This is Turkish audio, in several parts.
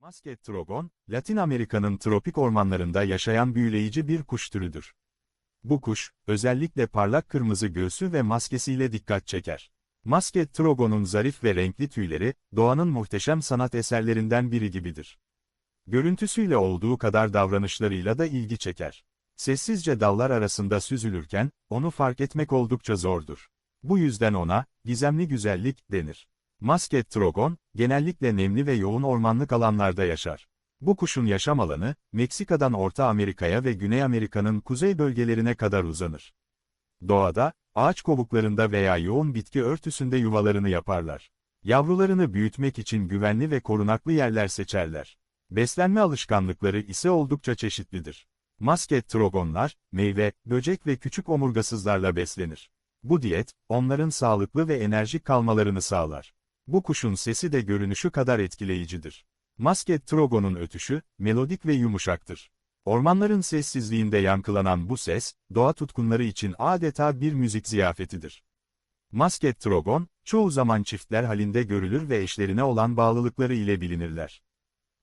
Masket trogon, Latin Amerika'nın tropik ormanlarında yaşayan büyüleyici bir kuş türüdür. Bu kuş, özellikle parlak kırmızı göğsü ve maskesiyle dikkat çeker. Masket trogonun zarif ve renkli tüyleri, doğanın muhteşem sanat eserlerinden biri gibidir. Görüntüsüyle olduğu kadar davranışlarıyla da ilgi çeker. Sessizce dallar arasında süzülürken, onu fark etmek oldukça zordur. Bu yüzden ona, gizemli güzellik, denir. Masket trogon, genellikle nemli ve yoğun ormanlık alanlarda yaşar. Bu kuşun yaşam alanı, Meksika'dan Orta Amerika'ya ve Güney Amerika'nın kuzey bölgelerine kadar uzanır. Doğada, ağaç kovuklarında veya yoğun bitki örtüsünde yuvalarını yaparlar. Yavrularını büyütmek için güvenli ve korunaklı yerler seçerler. Beslenme alışkanlıkları ise oldukça çeşitlidir. Masket trogonlar, meyve, böcek ve küçük omurgasızlarla beslenir. Bu diyet, onların sağlıklı ve enerjik kalmalarını sağlar. Bu kuşun sesi de görünüşü kadar etkileyicidir. Masket trogonun ötüşü, melodik ve yumuşaktır. Ormanların sessizliğinde yankılanan bu ses, doğa tutkunları için adeta bir müzik ziyafetidir. Masket trogon, çoğu zaman çiftler halinde görülür ve eşlerine olan bağlılıkları ile bilinirler.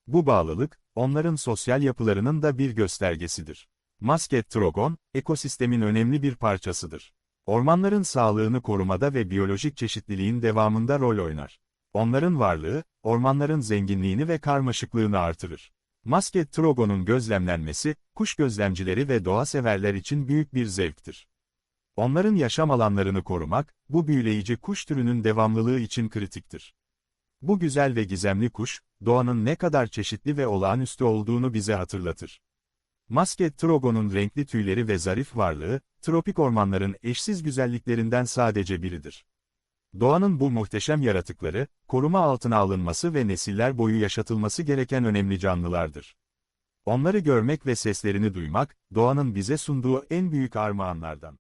Bu bağlılık, onların sosyal yapılarının da bir göstergesidir. Masket trogon, ekosistemin önemli bir parçasıdır. Ormanların sağlığını korumada ve biyolojik çeşitliliğin devamında rol oynar. Onların varlığı, ormanların zenginliğini ve karmaşıklığını artırır. Masket trogonun gözlemlenmesi, kuş gözlemcileri ve doğa severler için büyük bir zevktir. Onların yaşam alanlarını korumak, bu büyüleyici kuş türünün devamlılığı için kritiktir. Bu güzel ve gizemli kuş, doğanın ne kadar çeşitli ve olağanüstü olduğunu bize hatırlatır. Masket trogonun renkli tüyleri ve zarif varlığı, tropik ormanların eşsiz güzelliklerinden sadece biridir. Doğanın bu muhteşem yaratıkları, koruma altına alınması ve nesiller boyu yaşatılması gereken önemli canlılardır. Onları görmek ve seslerini duymak, doğanın bize sunduğu en büyük armağanlardan.